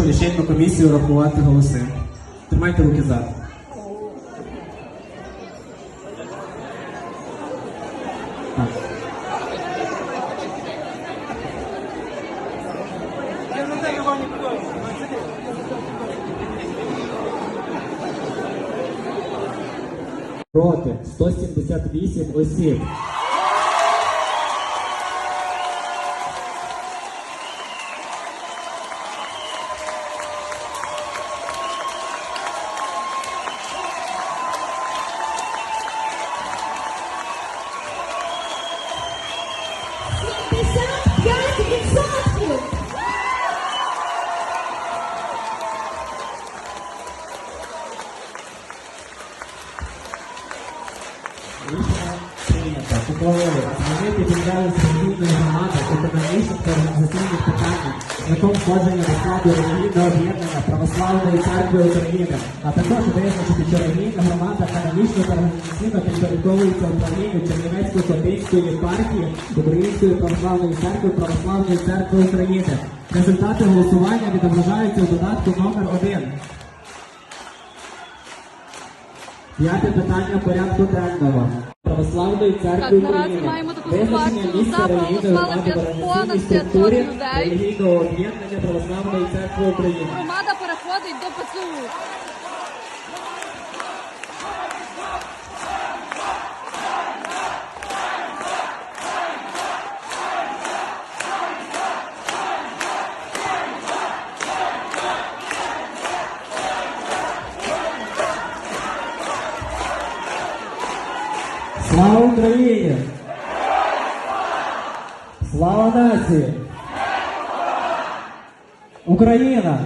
прошу лічильну комісію рахувати голоси. Тримайте руки ззаду. Так. Проти 178 осіб. Рішення до складу релігійного об'єднання Православної церкви України, а також визначити, що релігійна громада канонічно та організаційно підпорядковується управлінню Чернівецької Котинської єпархії Української православної церкви Православної церкви України. Результати голосування відображаються у додатку номер П'яте питання порядку денного. Православної церкви Так, наразі України. маємо таку Визначення ситуацію. місця За релігійної проголосували громади в п'ят- організаційній понад 500 структурі людей. релігійного об'єднання Православної церкви України. Громада переходить до ПЦУ. Слава Україні! Слава нації! Україна!